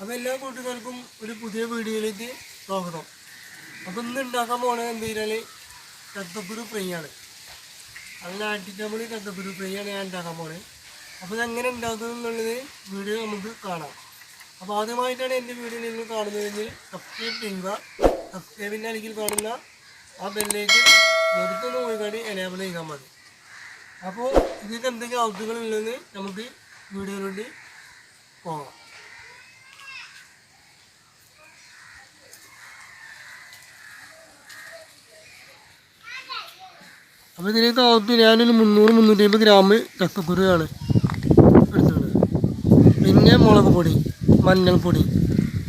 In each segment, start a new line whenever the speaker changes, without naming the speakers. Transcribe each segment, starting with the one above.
അപ്പോൾ എല്ലാ കൂട്ടുകാർക്കും ഒരു പുതിയ വീഡിയോയിലേക്ക് സ്വാഗതം. അപ്പോൾ ഇന്ന് ഉണ്ടാക്കാൻ പോണത് എന്ത് കഴിഞ്ഞാൽ കത്തപ്പുരു ഫ്രൈ ആണ്. അങ്ങനെ ആട്ടിച്ചമ്മളി കത്തപ്പുരു ഫ്രൈ ആണ് ഞാൻ ഉണ്ടാക്കാൻ പോണത് അപ്പോൾ ഇതെങ്ങനെ ഉണ്ടാക്കുന്നത് എന്നുള്ളത് വീഡിയോ നമുക്ക് കാണാം. അപ്പോൾ ആദ്യമായിട്ടാണ് എന്റെ വീഡിയോ നിങ്ങൾ കാണുന്നതെങ്കിൽ സബ്സ്ക്രൈബ് ചെയ്യുക. സബ്സ്ക്രൈബിന്റെ അരികിൽ കാണുന്ന ആ ബെല്ലേക്ക് വെറുതെ ഒന്ന് പോയി കണ്ടി എനേബിൾ ചെയ്താൽ മതി അപ്പോൾ ഇതിന്റെ എന്തെങ്കിലും ഔട്ടുകളുള്ളതെന്ന് നമുക്ക് വീഡിയോയിലോട്ട് പോകാം. അപ്പോൾ ഇതിലേക്ക് അകത്ത് ഞാനൊരു മുന്നൂറ് മുന്നൂറ്റി അമ്പത് ഗ്രാം ചക്കക്കുരുവാണ് എടുത്തത്. പിന്നെ മുളക് പൊടി മഞ്ഞൾപ്പൊടി.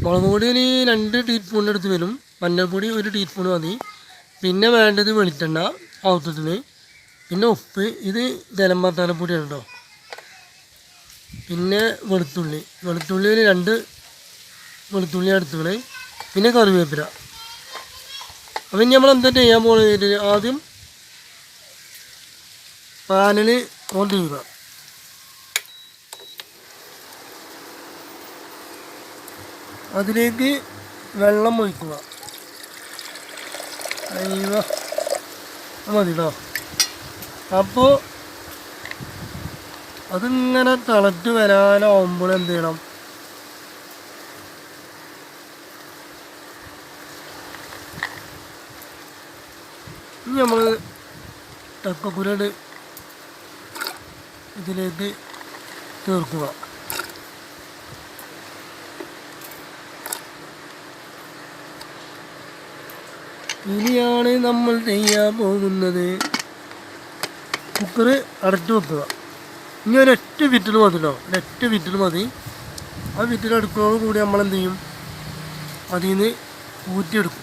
മുളക് പൊടി ഇനി രണ്ട് ടീസ്പൂണിന്റെ അടുത്ത് വരും. മഞ്ഞൾപ്പൊടി ഒരു ടീസ്പൂൺ മതി. പിന്നെ വേണ്ടത് വെളിച്ചെണ്ണ ആവത്തത്തിന് പിന്നെ ഉപ്പ് ഇത് ജലം മസാലപ്പൊടിയാണ് കേട്ടോ പിന്നെ വെളുത്തുള്ളി. വെളുത്തുള്ളി ഒരു രണ്ട് വെളുത്തുള്ളി എടുത്തുകളെ പിന്നെ കറിവേപ്പില. അപ്പം നമ്മൾ എന്താ ചെയ്യാൻ പോകുന്നത് ആദ്യം പാനിൽ ഓൺ ചെയ്യുക. അതിലേക്ക് വെള്ളം ഒഴിക്കുക. അയ്യോ മതി അപ്പോൾ അതിങ്ങനെ തിളച്ച് വരാനാവുമ്പോൾ എന്ത് ചെയ്യണം? ഇനി നമ്മൾ ചക്കക്കുരട് ഇതിലേക്ക് ചേർക്കുക. ഇനിയാണ് നമ്മൾ ചെയ്യാൻ പോകുന്നത് കുക്കർ അടച്ചു വെക്കുക. ഇനി ഒരൊറ്റ വിറ്റിൽ മതിലോ ഒരൊറ്റ വിറ്റിൽ മതി. ആ വിറ്റിൽ എടുക്കുന്നതോടുകൂടി നമ്മൾ എന്ത് ചെയ്യും? അതിൽ നിന്ന് ഊറ്റിയെടുക്കും.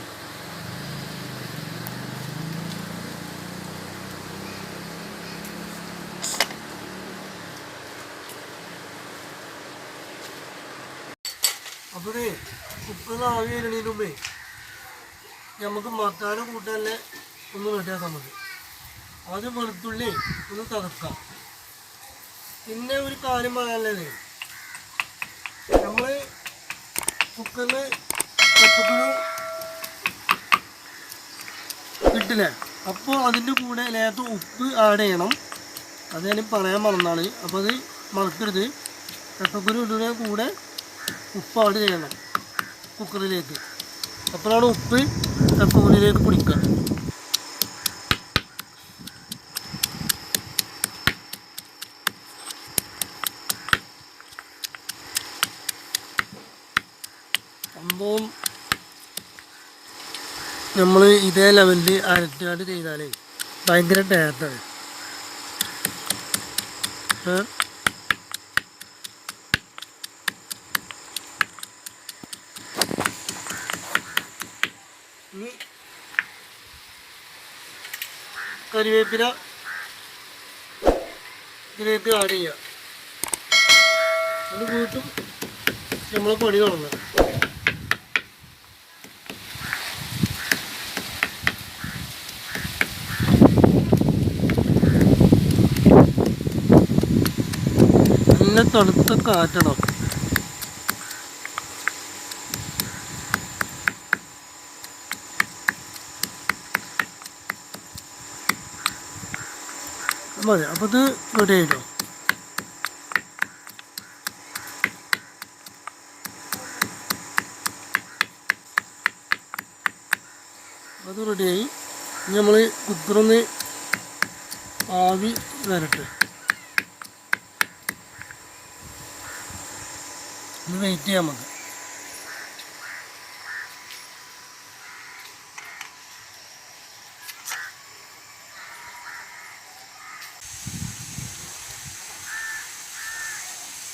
അപ്പോൾ കുക്കറിൽ ആവി മുമ്പേ നമുക്ക് മസാല കൂട്ടാനെ ഒന്ന് റെഡിയാക്കാൻ മതി ആദ്യം വെളുത്തുള്ളി ഒന്ന് തകർക്കാം. പിന്നെ ഒരു കാര്യം പറയാനുള്ളത്. നമ്മൾ കുക്കറിൽ പച്ചക്കറി കിട്ടില്ലേ അപ്പോൾ അതിന്റെ കൂടെ ലേത്ത് ഉപ്പ് ആഡ് ചെയ്യണം. അത് ഞാൻ പറയാൻ മറന്നാണ് അപ്പോൾ അത് മറക്കരുത്. പച്ചക്കറി ഇടുന്ന കൂടെ ഉപ്പ് ആഡ് ചെയ്യണം കുക്കറിലേക്ക്. അപ്പോഴാണ് ഉപ്പ് ഉള്ളിലേക്ക് പിടിക്കുക സംഭവം നമ്മൾ ഇതേ ലെവലിൽ അരറ്റാണ്ട് ചെയ്താലേ ഭയങ്കര ടേസ്റ്റാണ് ഏ? കരിവേപ്പില. ഇതിലേക്ക് ആഡ് ചെയ്യുക അത് കൂട്ടും നമ്മൾ പണി തുടങ്ങുക തണുത്ത കാറ്റണം മതി. അപ്പോൾ ഇത് റെഡി ആയിട്ടോ? അത് റെഡിയായി ഇനി നമ്മൾ കുക്കറൊന്ന് ആവി വരട്ടെ. ഒന്ന് വെയിറ്റ് ചെയ്യാൻ മതി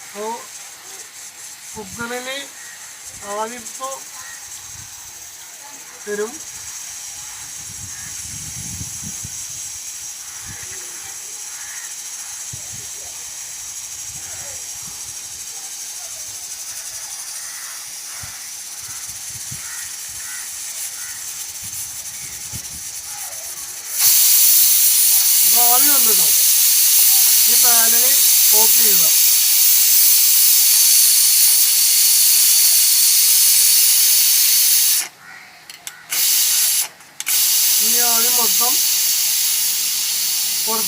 അപ്പോൾ കുക്കറിൽ ആവിപ്പോൾ തരും അപ്പോൾ ആവി വന്നിട്ടോ ഈ പാനൽ ഓഫ് ചെയ്യുക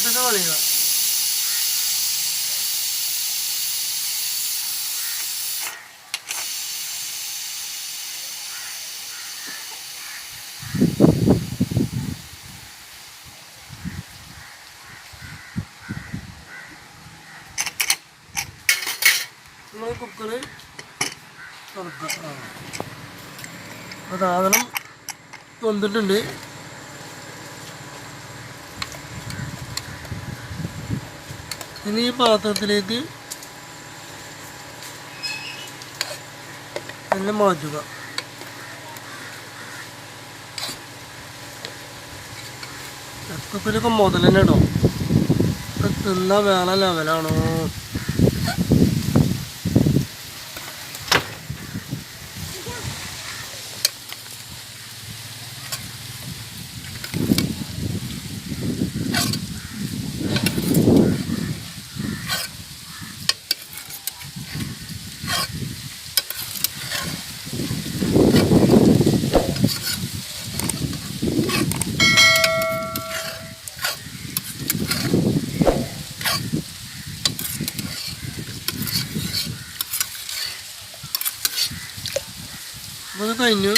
പുറത്തൊക്കെ കളയുക നമ്മൾ കുക്കറ് തുറക്കുക ഇനി ഈ പാത്രത്തിലേക്ക് എന്നെ മാറ്റുക. ചക്കപ്പിലൊക്കെ മുതൽ തന്നെ ഇടും. ഒക്കെ തിന്ന വേള ലെവലാണോ കഴിഞ്ഞു.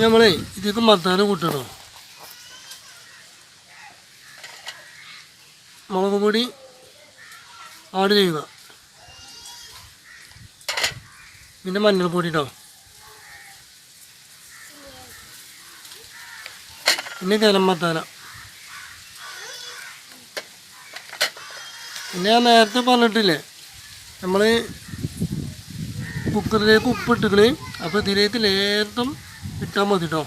നമ്മളെ ഇതിക്ക് മസാല കൂട്ടണം. മുളക് പൊടി ആഡ് ചെയ്യുക. പിന്നെ മഞ്ഞൾപ്പൊടി ഇട്ടോ പിന്നെ ഗരം മസാല പിന്നെ ഞാൻ നേരത്തെ പറഞ്ഞിട്ടില്ലേ നമ്മൾ കുക്കറിലേക്ക് ഉപ്പിട്ടിക്കണ്. അപ്പോൾ ഇതിലേക്ക് ലേശം ഇട്ടാൽ മതി കേട്ടോ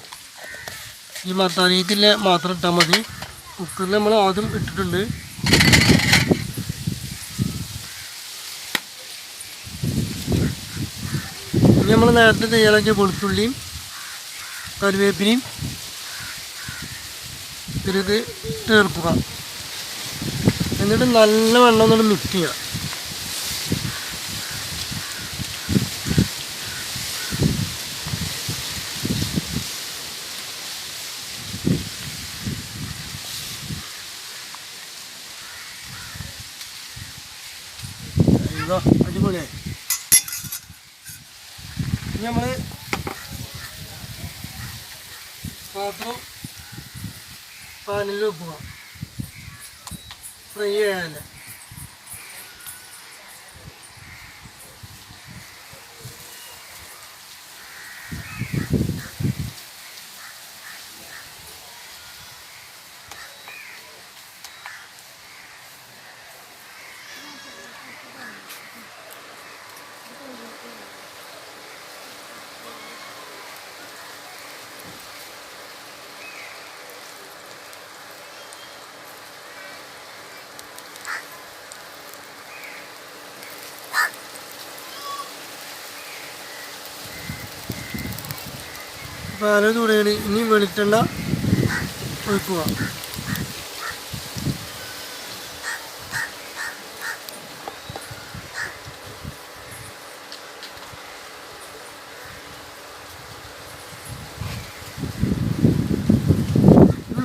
ഈ മസാലയ്ക്കില്ല മാത്രം ഇട്ടാൽ മതി. കുക്കറിൽ നമ്മൾ ആദ്യം ഇട്ടിട്ടുണ്ട്. ഇനി നമ്മൾ നേരത്തെ തയ്യാറാക്കിയ വെളുത്തുള്ളിയും കറിവേപ്പിലയും ഇതിലേക്ക് ചേർക്കുക. എന്നിട്ട് നല്ല വെള്ളം ഒന്നുകൂടെ മിക്സ് ചെയ്യുക ഇതോ അടിപൊളിയായി ഇനി നമ്മൾ പാത്രം പാനിൽ വെക്കുക പാൽ തുടങ്ങി ഇനി വെളിച്ചെണ്ണ ഒഴിക്കുക.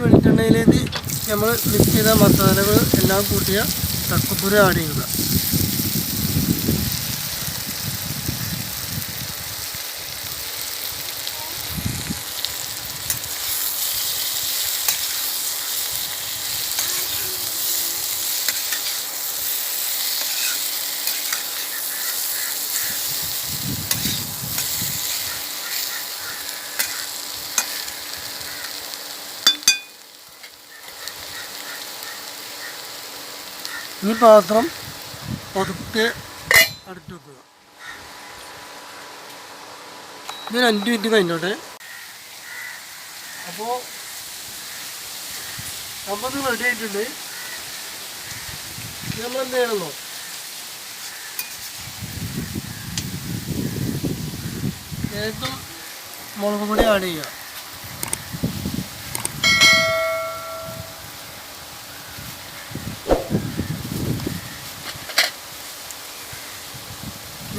വെളിച്ചെണ്ണയിലേക്ക് നമ്മൾ മിക്സ് ചെയ്ത മസാലകൾ എല്ലാം കൂട്ടിയ ചക്കപ്പുര ആഡ് ചെയ്യുക. ഈ പാത്രം പതുക്കെ അടുത്ത് വെക്കുക. ഇത് ഒരു അഞ്ച് മിനിറ്റ് കഴിഞ്ഞോട്ടെ. അപ്പോൾ നമ്മത് റെഡി ആയിട്ടുണ്ട്. നമ്മൾ എന്ത് ചെയ്യണമെന്നോ ഏറ്റവും മുളക് പൊടി ആഡ് ചെയ്യുക.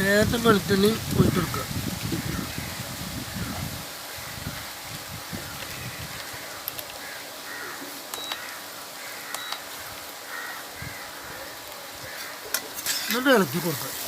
ലേശം വെളുത്തുള്ളിയും ഒഴിച്ചെടുക്കുക എന്നിട്ട് ഇളക്കി കൊടുക്കുക.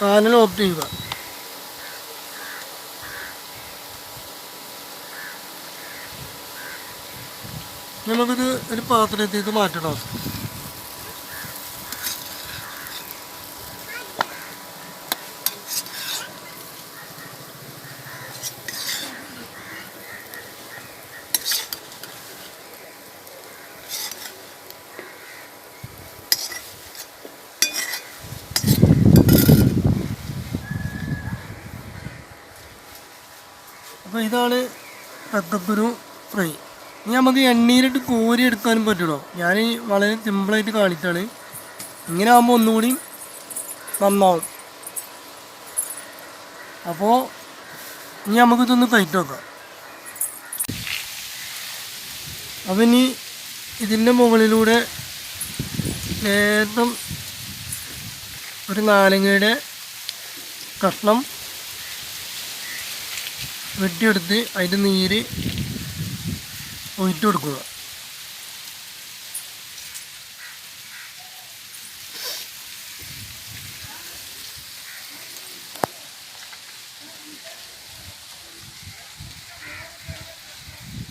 പാനൽ ഓഫ് ചെയ്യുക. നമുക്കിത് ഒരു പാത്രത്തിൽ മാറ്റണം. അപ്പോൾ ഇതാണ് തക്കക്കുരു ഫ്രൈ. ഇനി നമുക്ക് എണ്ണയിലിട്ട് കോരി എടുക്കാനും പറ്റുള്ളൂ. ഞാൻ വളരെ സിമ്പിളായിട്ട് കാണിച്ചാണ് ഇങ്ങനെ ആകുമ്പോൾ ഒന്നുകൂടി നന്നാവും. അപ്പോൾ ഇനി നമുക്കിതൊന്ന് കയറ്റി നോക്കാം അപ്പം ഇനി ഇതിന്റെ മുകളിലൂടെ ലേശം ഒരു നാരങ്ങയുടെ കഷ്ണം വെട്ടിയെടുത്ത് അതിന്റെ നീര് ഒഴിച്ചു കൊടുക്കുക.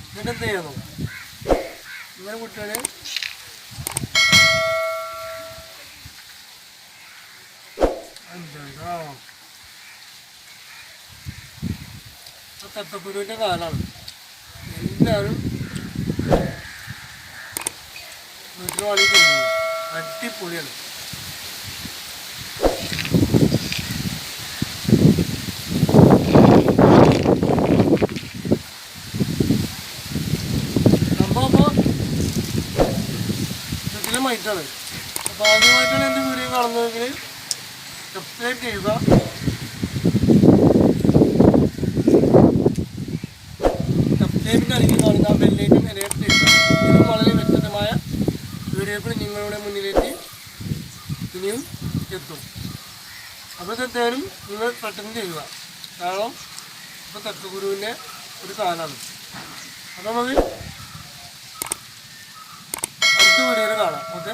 എന്നിട്ട് എന്ത് ചെയ്യണം? ഇങ്ങനെ എന്താ? തത്തക്കുരുവിന്റെ കാലാണ്. എല്ലാവരും വീട്ടിൽ അടിപൊളിയാണ്. മൈറ്റാണ്. അപ്പോൾ ആദ്യമായിട്ടാണ് എന്റെ വീഡിയോ കാണുന്നതെങ്കിൽ സബ്സ്ക്രൈബ് ചെയ്യുക. അരികിൽ കാണുന്ന ആ ബെല്ലേക്കും ഇതും വളരെ വ്യക്തമായ വീഡിയോകൾ നിങ്ങളുടെ മുന്നിലേക്ക് ഇനിയും എത്തും അപ്പോൾ ഇതെന്തായാലും നിങ്ങൾ പെട്ടെന്ന് ചെയ്യുക കാരണം ഇപ്പോൾ തക്കഗുരുവിന്റെ ഒരു കാലാണ് അപ്പോൾ നമുക്ക് അടുത്ത വീഡിയോയിൽ കാണാം ഓക്കെ